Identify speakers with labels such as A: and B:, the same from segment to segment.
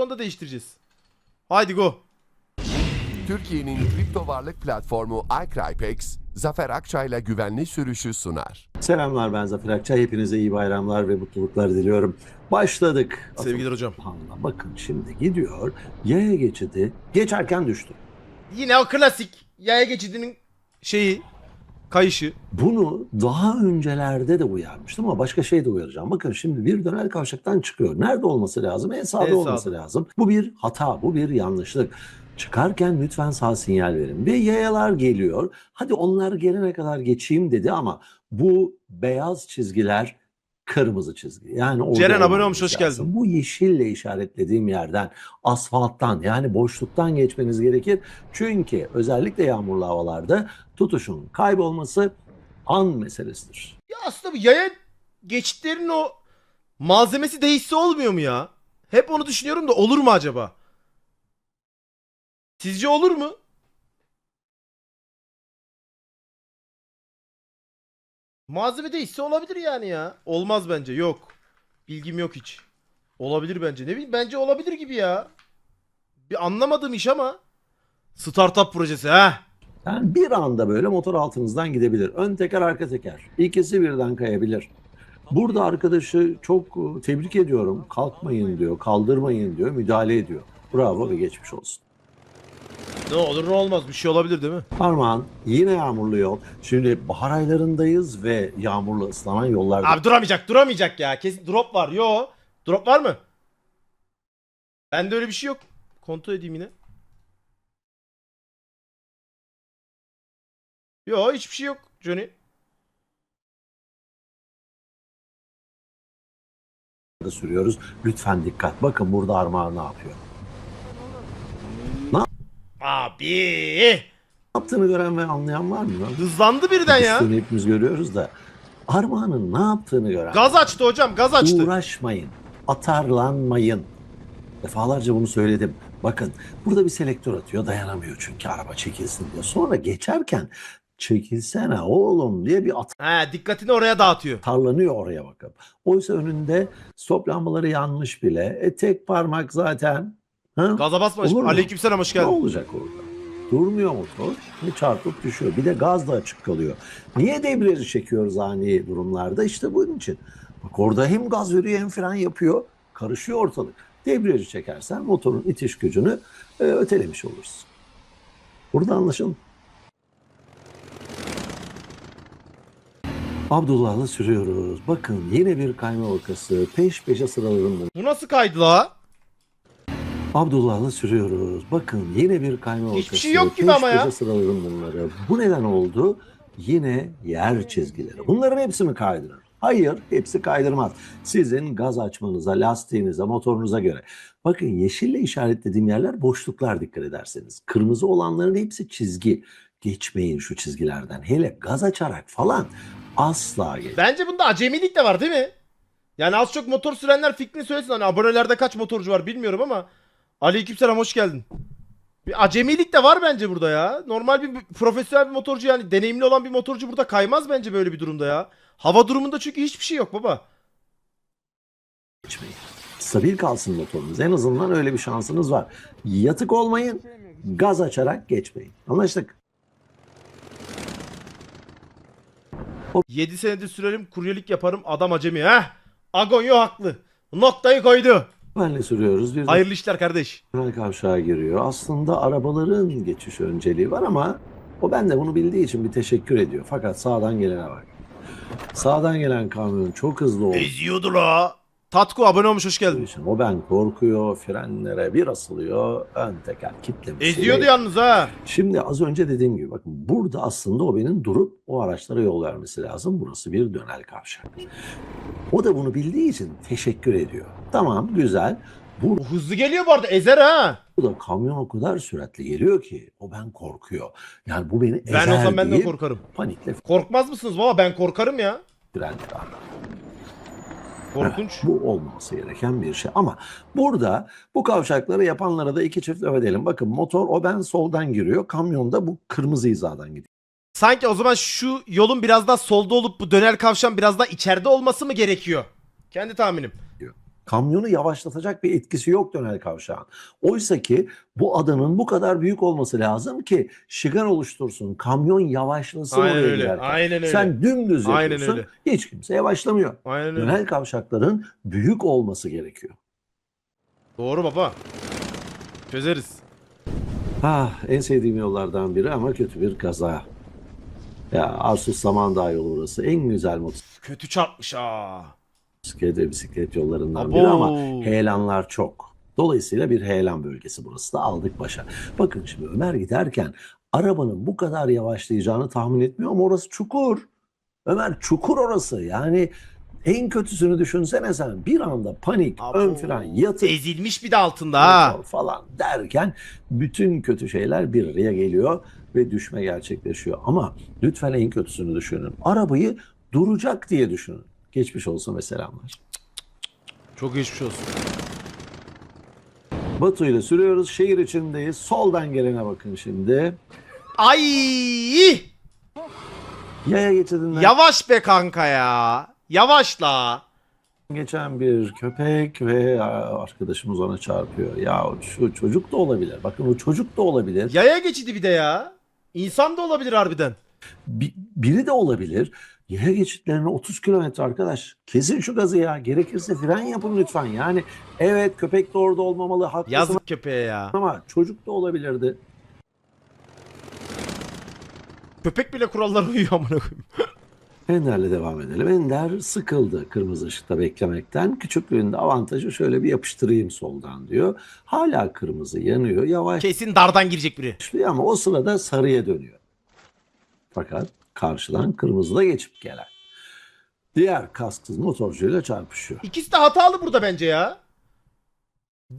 A: onu da değiştireceğiz. Haydi go.
B: Türkiye'nin kripto varlık platformu iCrypex, Zafer Akçay'la güvenli sürüşü sunar.
C: Selamlar ben Zafer Akçay. Hepinize iyi bayramlar ve mutluluklar diliyorum. Başladık.
A: Sevgiler hocam.
C: Atılhan'la bakın şimdi gidiyor. Yaya geçidi geçerken düştü.
A: Yine o klasik yaya geçidinin şeyi kayışı.
C: Bunu daha öncelerde de uyarmıştım ama başka şey de uyaracağım. Bakın şimdi bir dönel kavşaktan çıkıyor. Nerede olması lazım? En sağda
A: En
C: olması
A: sağda.
C: lazım. Bu bir hata, bu bir yanlışlık. Çıkarken lütfen sağ sinyal verin. Ve yayalar geliyor. Hadi onlar gelene kadar geçeyim dedi ama bu beyaz çizgiler kırmızı çizgi. Yani
A: Ceren abone olmuş, hoş
C: lazım.
A: geldin.
C: Bu yeşille işaretlediğim yerden, asfalttan yani boşluktan geçmeniz gerekir. Çünkü özellikle yağmurlu havalarda tutuşun kaybolması an meselesidir.
A: Ya aslında bu yaya geçitlerin o malzemesi değişse olmuyor mu ya? Hep onu düşünüyorum da olur mu acaba? Sizce olur mu? Malzeme değişse olabilir yani ya. Olmaz bence yok. Bilgim yok hiç. Olabilir bence. Ne bileyim bence olabilir gibi ya. Bir anlamadığım iş ama. Startup projesi ha.
C: Yani bir anda böyle motor altınızdan gidebilir. Ön teker arka teker. İkisi birden kayabilir. Burada arkadaşı çok e, tebrik ediyorum. Kalkmayın diyor, kaldırmayın diyor, müdahale ediyor. Bravo ve geçmiş olsun.
A: Ne olur ne olmaz bir şey olabilir değil mi?
C: Parmağın yine yağmurlu yol. Şimdi bahar aylarındayız ve yağmurlu ıslanan yollarda.
A: Abi duramayacak duramayacak ya. Kesin drop var. Yo. Drop var mı? Bende öyle bir şey yok. Kontrol edeyim yine. Yo hiçbir şey yok Johnny.
C: sürüyoruz. Lütfen dikkat. Bakın burada Armağan ne yapıyor?
A: Abi.
C: Yaptığını gören ve anlayan var mı?
A: Hızlandı birden ya.
C: Üstünü hepimiz görüyoruz da. Armağan'ın ne yaptığını gören.
A: Gaz açtı hocam gaz açtı.
C: Uğraşmayın. Atarlanmayın. Defalarca bunu söyledim. Bakın burada bir selektör atıyor dayanamıyor çünkü araba çekilsin diye. Sonra geçerken çekilsene oğlum diye bir
A: He dikkatini oraya dağıtıyor.
C: atarlanıyor oraya bakıp. Oysa önünde stop lambaları yanmış bile. E tek parmak zaten. Ha?
A: Gaza basma. Aleykümselam hoş
C: Ne
A: geldin.
C: olacak orada? Durmuyor motor ve çarpıp düşüyor. Bir de gaz da açık kalıyor. Niye debriyajı çekiyoruz ani durumlarda? İşte bunun için. Bak orada hem gaz veriyor hem fren yapıyor. Karışıyor ortalık. Debriyajı çekersen motorun itiş gücünü e, ötelemiş olursun. Burada anlaşıldı. Abdullah'la sürüyoruz. Bakın yine bir kayma vakası. Peş peşe sıralarında
A: Bu nasıl kaydı la?
C: Abdullah'la sürüyoruz. Bakın yine bir kayma
A: Hiçbir
C: vakası.
A: şey yok gibi ama ya.
C: peşe sıraladım bunları. Bu neden oldu? Yine yer çizgileri. Bunların hepsi mi kaydırır? Hayır, hepsi kaydırmaz. Sizin gaz açmanıza, lastiğinize, motorunuza göre. Bakın yeşille işaretlediğim yerler boşluklar dikkat ederseniz. Kırmızı olanların hepsi çizgi. Geçmeyin şu çizgilerden. Hele gaz açarak falan asla geç.
A: Bence bunda acemilik de var değil mi? Yani az çok motor sürenler fikrini söylesin. Hani abonelerde kaç motorcu var bilmiyorum ama. Aleykümselam hoş geldin. Bir acemilik de var bence burada ya. Normal bir profesyonel bir motorcu yani deneyimli olan bir motorcu burada kaymaz bence böyle bir durumda ya. Hava durumunda çünkü hiçbir şey yok baba.
C: geçmeyin. Stabil kalsın motorunuz. En azından öyle bir şansınız var. Yatık olmayın, gaz açarak geçmeyin. Anlaştık.
A: 7 senedir sürerim kuryelik yaparım adam acemi ha. Agonyo haklı. Noktayı koydu.
C: Benle sürüyoruz. Bir de
A: Hayırlı işler kardeş.
C: tünel kavşağa giriyor. Aslında arabaların geçiş önceliği var ama o ben de bunu bildiği için bir teşekkür ediyor. Fakat sağdan gelene bak. Sağdan gelen kamyon çok hızlı olduğu
A: Eziyordu la. Tatku abone olmuş hoş geldin.
C: o ben korkuyor, frenlere bir asılıyor, ön teker kitlemiş.
A: Eziyordu yalnız ha.
C: Şimdi az önce dediğim gibi bakın burada aslında o benim durup o araçlara yol vermesi lazım. Burası bir dönel kavşak. O da bunu bildiği için teşekkür ediyor. Tamam güzel.
A: O hızlı geliyor bu arada ezer ha.
C: Burada kamyon o kadar süratli geliyor ki o ben korkuyor. Yani bu beni ezer
A: Ben olsam ben de
C: deyip
A: korkarım.
C: panikle
A: Korkmaz mısınız baba? Ben korkarım ya.
C: frenleri alıyor.
A: Korkunç.
C: Evet, bu olmaması gereken bir şey. Ama burada bu kavşakları yapanlara da iki çift laf edelim. Bakın motor o ben soldan giriyor. Kamyonda bu kırmızı hizadan gidiyor.
A: Sanki o zaman şu yolun biraz daha solda olup bu döner kavşan biraz daha içeride olması mı gerekiyor? Kendi tahminim.
C: Kamyonu yavaşlatacak bir etkisi yok dönel kavşağın. Oysa ki bu adanın bu kadar büyük olması lazım ki şigan oluştursun. Kamyon yavaşlasın
A: Aynen
C: oraya
A: öyle. Aynen öyle.
C: Sen dümdüz
A: Aynen
C: yapıyorsun.
A: öyle.
C: Hiç kimse yavaşlamıyor.
A: Aynen öyle.
C: Dönel kavşakların büyük olması gerekiyor.
A: Doğru baba. Çözeriz.
C: Ah, en sevdiğim yollardan biri ama kötü bir kaza. Ya Asus Samandağ yolu burası. En güzel
A: Kötü çarpmış ha.
C: Motosiklet ve bisiklet yollarından
A: Abo.
C: biri ama heyelanlar çok. Dolayısıyla bir heyelan bölgesi burası da aldık başa. Bakın şimdi Ömer giderken arabanın bu kadar yavaşlayacağını tahmin etmiyor ama orası çukur. Ömer çukur orası. Yani en kötüsünü düşünsene sen. Bir anda panik,
A: Abo.
C: ön fren, yatıp
A: Ezilmiş bir de altında ha.
C: falan derken bütün kötü şeyler bir araya geliyor ve düşme gerçekleşiyor. Ama lütfen en kötüsünü düşünün. Arabayı duracak diye düşünün. Geçmiş olsun ve selamlar.
A: Çok geçmiş olsun.
C: Batu ile sürüyoruz. Şehir içindeyiz. Soldan gelene bakın şimdi.
A: Ay!
C: Yaya geçidinden
A: Yavaş be kanka ya. Yavaşla.
C: geçen bir köpek ve arkadaşımız ona çarpıyor. Ya şu çocuk da olabilir. Bakın o çocuk da olabilir.
A: Yaya geçidi bir de ya. İnsan da olabilir harbiden.
C: Bi- biri de olabilir. Yaya geçitlerine 30 kilometre arkadaş. Kesin şu gazı ya. Gerekirse fren yapın lütfen. Yani evet köpek de orada olmamalı. Haklısın
A: Yazık köpeğe ya.
C: ama çocuk da olabilirdi.
A: Köpek bile kurallara uyuyor amına koyayım.
C: Ender'le devam edelim. Ender sıkıldı kırmızı ışıkta beklemekten. Küçüklüğünde avantajı şöyle bir yapıştırayım soldan diyor. Hala kırmızı yanıyor. Yavaş
A: Kesin dardan girecek biri.
C: başlıyor ama o sırada sarıya dönüyor. Fakat karşıdan kırmızıda geçip gelen. Diğer kasksız motorcuyla çarpışıyor.
A: İkisi de hatalı burada bence ya.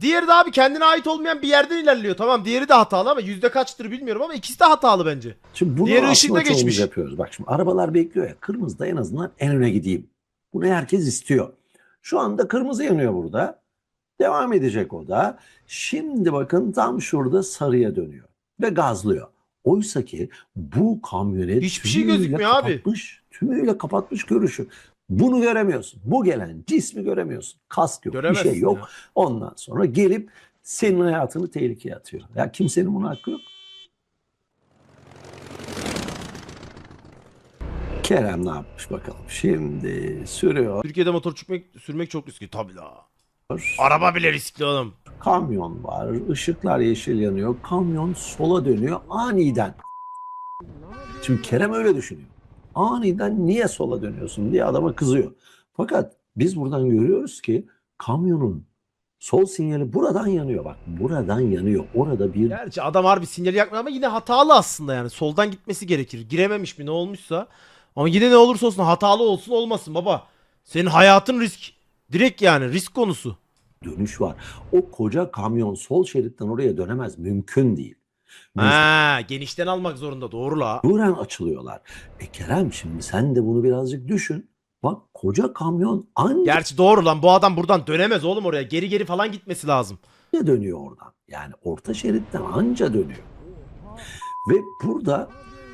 A: Diğeri de abi kendine ait olmayan bir yerden ilerliyor. Tamam diğeri de hatalı ama yüzde kaçtır bilmiyorum ama ikisi de hatalı bence.
C: Şimdi bunu
A: Diğeri ışıkta geçmiş.
C: yapıyoruz. Bak şimdi arabalar bekliyor ya. Kırmızıda en azından en öne gideyim. Bunu herkes istiyor. Şu anda kırmızı yanıyor burada. Devam edecek o da. Şimdi bakın tam şurada sarıya dönüyor. Ve gazlıyor. Oysa ki bu kamyonet
A: Hiçbir şey gözükmüyor abi.
C: kapatmış, Tümüyle kapatmış görüşü. Bunu göremiyorsun. Bu gelen cismi göremiyorsun. Kask yok. Bir
A: Göremezsin
C: şey yok.
A: ya.
C: Ondan sonra gelip senin hayatını tehlikeye atıyor. Ya kimsenin buna hakkı yok. Kerem ne yapmış bakalım. Şimdi sürüyor.
A: Türkiye'de motor sürmek, sürmek çok riskli. Tabii la. Araba bile riskli oğlum.
C: Kamyon var. ışıklar yeşil yanıyor. Kamyon sola dönüyor aniden. Şimdi Kerem öyle düşünüyor. Aniden niye sola dönüyorsun diye adama kızıyor. Fakat biz buradan görüyoruz ki kamyonun sol sinyali buradan yanıyor. Bak buradan yanıyor. Orada bir
A: Gerçi adam harbi sinyali yakmıyor ama yine hatalı aslında yani. Soldan gitmesi gerekir. Girememiş mi ne olmuşsa. Ama yine ne olursa olsun hatalı olsun olmasın baba. Senin hayatın risk. Direkt yani risk konusu.
C: Dönüş var. O koca kamyon sol şeritten oraya dönemez. Mümkün değil.
A: Ha, genişten almak zorunda doğru la.
C: Mecburen açılıyorlar. E Kerem şimdi sen de bunu birazcık düşün. Bak koca kamyon anca
A: Gerçi doğru lan bu adam buradan dönemez oğlum oraya. Geri geri falan gitmesi lazım.
C: dönüyor oradan. Yani orta şeritten anca dönüyor. Ve burada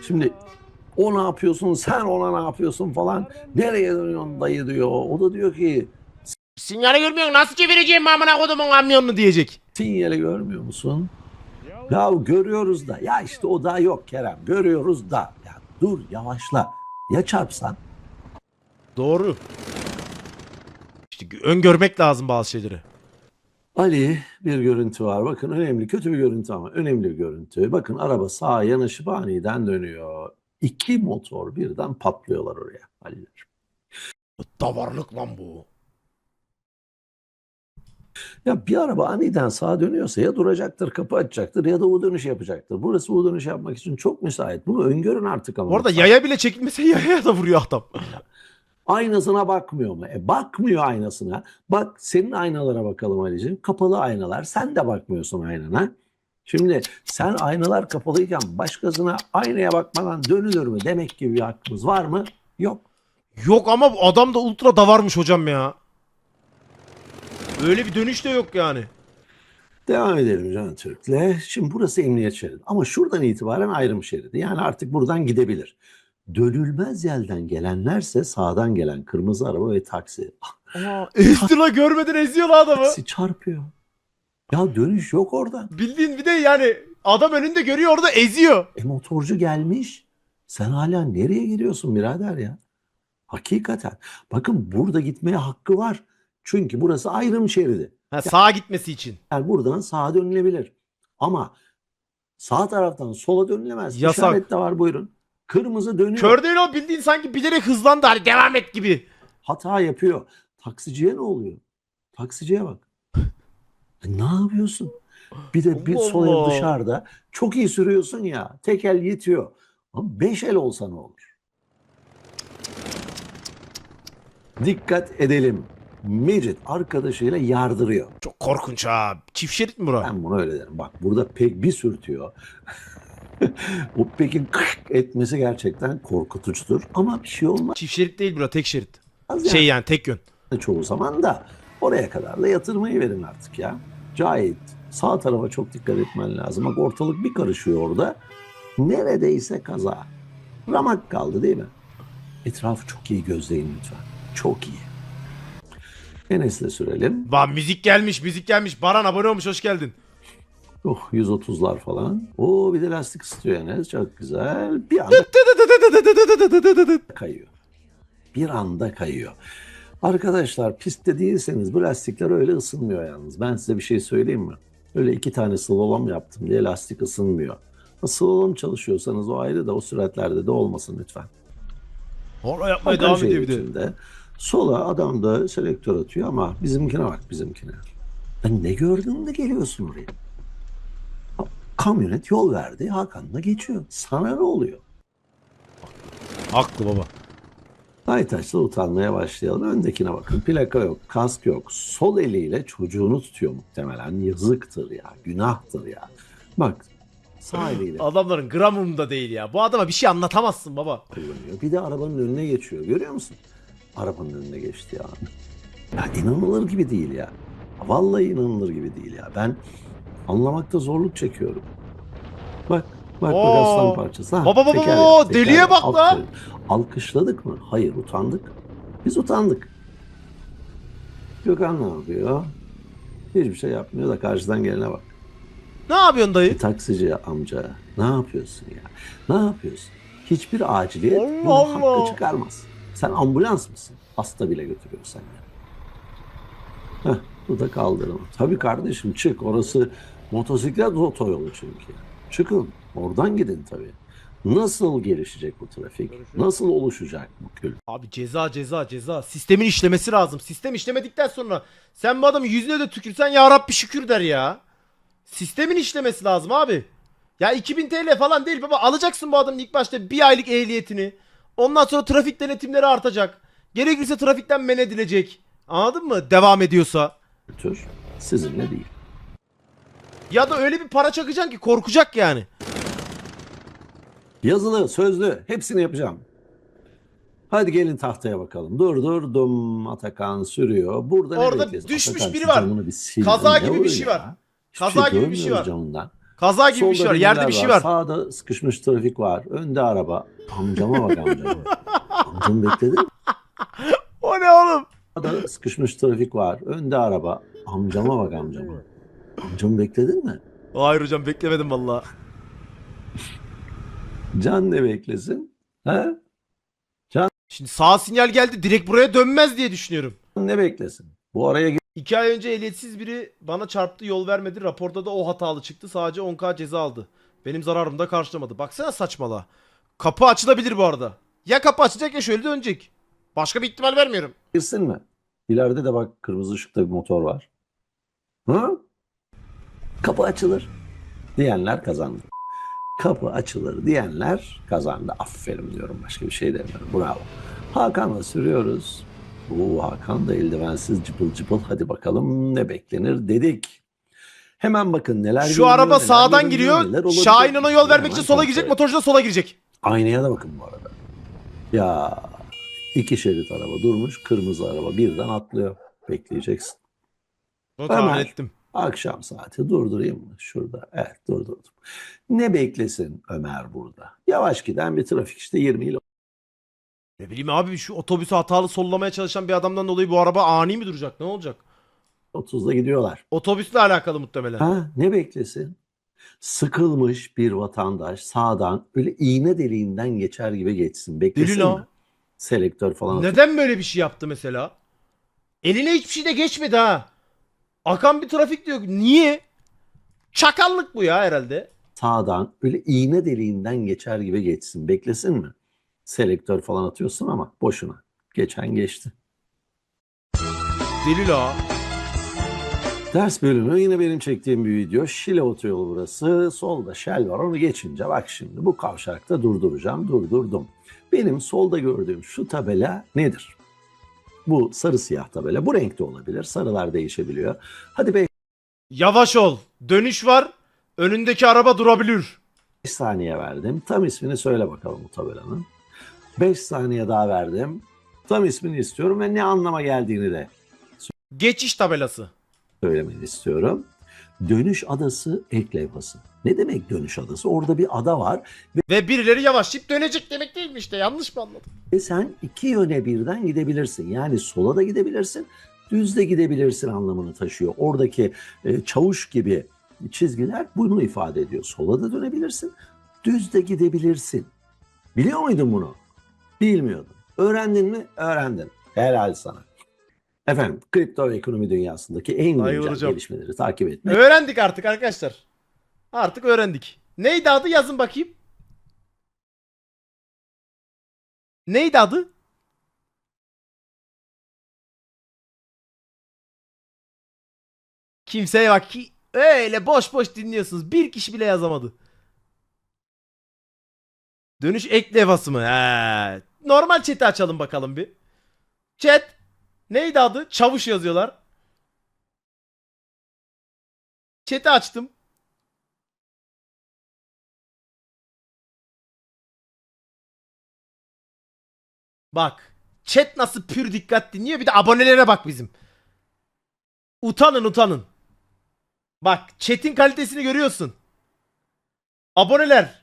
C: şimdi o ne yapıyorsun sen ona ne yapıyorsun falan nereye dönüyorsun dayı diyor. O da diyor ki
A: Sinyali görmüyorsun nasıl çevireceğim amına kodumun kamyonunu diyecek.
C: sinyali görmüyor musun? Ya görüyoruz da ya işte o da yok Kerem görüyoruz da ya dur yavaşla ya çarpsan
A: Doğru. İşte öngörmek lazım bazı şeyleri.
C: Ali bir görüntü var. Bakın önemli, kötü bir görüntü ama önemli bir görüntü. Bakın araba sağa yanaşıp aniden dönüyor. İki motor birden patlıyorlar oraya. Ali'ler.
A: Davarlık lan bu.
C: Ya bir araba aniden sağa dönüyorsa ya duracaktır, kapı açacaktır ya da U dönüş yapacaktır. Burası U dönüş yapmak için çok müsait. Bunu öngörün artık ama.
A: Orada yaya bile çekilmese yaya da vuruyor adam.
C: Aynasına bakmıyor mu? E bakmıyor aynasına. Bak senin aynalara bakalım Ali'ciğim. Kapalı aynalar. Sen de bakmıyorsun aynana. Şimdi sen aynalar kapalıyken başkasına aynaya bakmadan dönülür mü demek gibi bir hakkımız var mı? Yok.
A: Yok ama adam da ultra davarmış hocam ya. Öyle bir dönüş de yok yani.
C: Devam edelim Can Türk'le. Şimdi burası emniyet şeridi. Ama şuradan itibaren ayrım şeridi. Yani artık buradan gidebilir. Dönülmez yerden gelenlerse sağdan gelen kırmızı araba ve taksi.
A: Aa, ezdi la görmeden eziyor la adamı.
C: Taksi çarpıyor. Ya dönüş yok oradan.
A: Bildiğin bir de yani adam önünde görüyor orada eziyor.
C: E motorcu gelmiş. Sen hala nereye giriyorsun birader ya? Hakikaten. Bakın burada gitmeye hakkı var. Çünkü burası ayrım şeridi.
A: Ha, sağa gitmesi için.
C: Yani buradan sağa dönülebilir. Ama sağ taraftan sola dönülemez.
A: Yasak.
C: İşaret de var buyurun. Kırmızı dönüyor.
A: Kör değil o bildiğin sanki bilerek hızlandı hani devam et gibi.
C: Hata yapıyor. Taksiciye ne oluyor? Taksiciye bak. E, ne yapıyorsun? Bir de bir
A: Allah
C: sol el dışarıda. Çok iyi sürüyorsun ya. Tek el yetiyor. Ama beş el olsa ne olur? Dikkat edelim. Mecit arkadaşıyla yardırıyor.
A: Çok korkunç ha. Çift şerit mi bura?
C: Ben bunu öyle derim. Bak burada pek bir sürtüyor. o pekin kık etmesi gerçekten korkutucudur. Ama bir şey olmaz
A: Çift şerit değil bura tek şerit.
C: yani.
A: Şey yani tek yön.
C: çoğu zaman da oraya kadar da yatırmayı verin artık ya. Cahit sağ tarafa çok dikkat etmen lazım. Bak ortalık bir karışıyor orada. Neredeyse kaza. Ramak kaldı değil mi? Etrafı çok iyi gözleyin lütfen. Çok iyi. Enes'le sürelim.
A: Lan müzik gelmiş müzik gelmiş. Baran abone olmuş hoş geldin.
C: Oh 130'lar falan. Oo bir de lastik ısıtıyor Enes. Çok güzel. Bir anda kayıyor. Bir anda kayıyor. Arkadaşlar pistte değilseniz bu lastikler öyle ısınmıyor yalnız. Ben size bir şey söyleyeyim mi? Öyle iki tane slalom yaptım diye lastik ısınmıyor. Slalom çalışıyorsanız o ayrı da o süratlerde de olmasın lütfen.
A: Hala yapmaya devam
C: şey
A: ediyor bir de.
C: Sola adam da selektör atıyor ama bizimkine bak bizimkine. Ben ne gördün de geliyorsun oraya? Kamyonet yol verdi. Hakan'la geçiyor. Sana ne oluyor?
A: Haklı baba.
C: Aytaç'la utanmaya başlayalım. Öndekine bakın. Plaka yok, kask yok. Sol eliyle çocuğunu tutuyor muhtemelen. Yazıktır ya, günahtır ya. Bak, sağ eliyle
A: Adamların gram umurunda değil ya. Bu adama bir şey anlatamazsın baba.
C: kullanıyor. Bir de arabanın önüne geçiyor. Görüyor musun? Arabanın önüne geçti ya. Ya inanılır gibi değil ya. Vallahi inanılır gibi değil ya. Ben anlamakta zorluk çekiyorum. Bak, bak
A: Oo.
C: bak aslan parçası. Ha,
A: Baba, baba,
C: teker
A: baba,
C: yap,
A: deliye
C: yap.
A: bak lan.
C: Aferin. Alkışladık mı? Hayır, utandık. Biz utandık. Gökhan ne yapıyor? Hiçbir şey yapmıyor da karşıdan gelene bak.
A: Ne yapıyorsun dayı?
C: Taksici amca ne yapıyorsun ya? Ne yapıyorsun? Hiçbir aciliyet
A: Allah
C: bunun
A: Allah.
C: hakkı çıkarmaz. Sen ambulans mısın? Hasta bile götürüyorsan ya. Heh, bu da kaldırım. Tabii kardeşim çık. Orası motosiklet otoyolu çünkü. Çıkın. Oradan gidin tabii. Nasıl gelişecek bu trafik? Nasıl oluşacak bu kül?
A: Abi ceza ceza ceza. Sistemin işlemesi lazım. Sistem işlemedikten sonra sen bu adamın yüzüne de tükürsen ya Rabbi şükür der ya. Sistemin işlemesi lazım abi. Ya 2000 TL falan değil baba. Alacaksın bu adamın ilk başta bir aylık ehliyetini. Ondan sonra trafik denetimleri artacak. Gerekirse trafikten men edilecek. Anladın mı? Devam ediyorsa.
C: Tür sizinle değil.
A: Ya da öyle bir para çakacaksın ki korkacak yani.
C: Yazılı, sözlü hepsini yapacağım. Hadi gelin tahtaya bakalım. Dur dur dum Atakan sürüyor. Burada ne
A: Orada
C: bekliyorsun?
A: düşmüş
C: Atakan,
A: biri
C: şu
A: var.
C: camını bir sil.
A: Kaza
C: Ne
A: gibi bir
C: oluyor
A: şey var. Kaza gibi bir şey var.
C: Camından.
A: Kaza gibi bir şey
C: Solda
A: var. Yerde bir şey var.
C: Sağda sıkışmış trafik var. Önde araba. Amcama bak amcama. Amcamı bekledin mi?
A: O ne oğlum?
C: Sağda sıkışmış trafik var. Önde araba. Amcama bak amcama. Amcamı bekledin mi?
A: Hayır hocam beklemedim valla.
C: Can ne beklesin? Ha?
A: Şimdi sağ sinyal geldi direkt buraya dönmez diye düşünüyorum.
C: Ne beklesin? Bu araya
A: İki ay önce ehliyetsiz biri bana çarptı yol vermedi. Raporda da o hatalı çıktı. Sadece 10k ceza aldı. Benim zararımı da karşılamadı. Baksana saçmalığa. Kapı açılabilir bu arada. Ya kapı açacak ya şöyle dönecek. Başka bir ihtimal vermiyorum.
C: girsin mi? İleride de bak kırmızı ışıkta bir motor var. Hı? Kapı açılır diyenler kazandı. Kapı açılır diyenler kazandı. Aferin diyorum. Başka bir şey demiyorum. Bravo. Hakan'la sürüyoruz. Oo, Hakan da eldivensiz cıpıl cıpıl. Hadi bakalım ne beklenir dedik. Hemen bakın neler
A: Şu
C: görünüyor,
A: araba
C: neler
A: sağdan
C: görünüyor,
A: giriyor.
C: olabilir.
A: Şahin ona yol vermek
C: Hemen
A: için sola
C: kontrol
A: girecek. Motorcu da sola girecek.
C: Aynaya da bakın bu arada. Ya iki şerit araba durmuş, kırmızı araba birden atlıyor. Bekleyeceksin.
A: Bunu tahmin ettim.
C: Akşam saati durdurayım mı? Şurada. Evet durdurdum. Ne beklesin Ömer burada? Yavaş giden bir trafik işte 20 ile
A: Ne bileyim abi şu otobüsü hatalı sollamaya çalışan bir adamdan dolayı bu araba ani mi duracak? Ne olacak?
C: 30'da gidiyorlar.
A: Otobüsle alakalı muhtemelen.
C: Ha ne beklesin? Sıkılmış bir vatandaş sağdan öyle iğne deliğinden geçer gibi geçsin. Beklesin
A: Deli
C: mi? Selektör falan.
A: Neden böyle bir şey yaptı mesela? Eline hiçbir şey de geçmedi ha. Akan bir trafik diyor. Niye? Çakallık bu ya herhalde.
C: Sağdan öyle iğne deliğinden geçer gibi geçsin. Beklesin mi? Selektör falan atıyorsun ama boşuna. Geçen geçti.
A: Deli la.
C: Ders bölümü yine benim çektiğim bir video. Şile otoyolu burası. Solda Shell var. Onu geçince bak şimdi bu kavşakta durduracağım. Durdurdum. Benim solda gördüğüm şu tabela nedir? Bu sarı siyah tabela. Bu renkte olabilir. Sarılar değişebiliyor. Hadi 5
A: Yavaş ol. Dönüş var. Önündeki araba durabilir.
C: saniye verdim. Tam ismini söyle bakalım bu tabelanın. 5 saniye daha verdim. Tam ismini istiyorum ve ne anlama geldiğini de
A: Geçiş tabelası.
C: söylemeni istiyorum. Dönüş adası ek levhası. Ne demek dönüş adası? Orada bir ada var
A: Ve birileri yavaşlayıp dönecek demek değil mi işte? Yanlış mı anladım?
C: ve sen iki yöne birden gidebilirsin. Yani sola da gidebilirsin, düz de gidebilirsin anlamını taşıyor. Oradaki e, çavuş gibi çizgiler bunu ifade ediyor. Sola da dönebilirsin, düz de gidebilirsin. Biliyor muydun bunu? Bilmiyordun. Öğrendin mi? Öğrendin. Helal sana. Efendim, kripto ve ekonomi dünyasındaki en güncel gelişmeleri takip etmek
A: Öğrendik artık arkadaşlar. Artık öğrendik. Neydi adı yazın bakayım. Neydi adı? Kimseye bak ki öyle boş boş dinliyorsunuz. Bir kişi bile yazamadı. Dönüş ek levhası mı? He. Normal chat'i açalım bakalım bir. Chat. Neydi adı? Çavuş yazıyorlar. Chat'i açtım. Bak. Chat nasıl pür dikkat dinliyor. Bir de abonelere bak bizim. Utanın utanın. Bak chat'in kalitesini görüyorsun. Aboneler.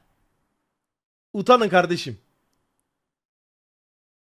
A: Utanın kardeşim.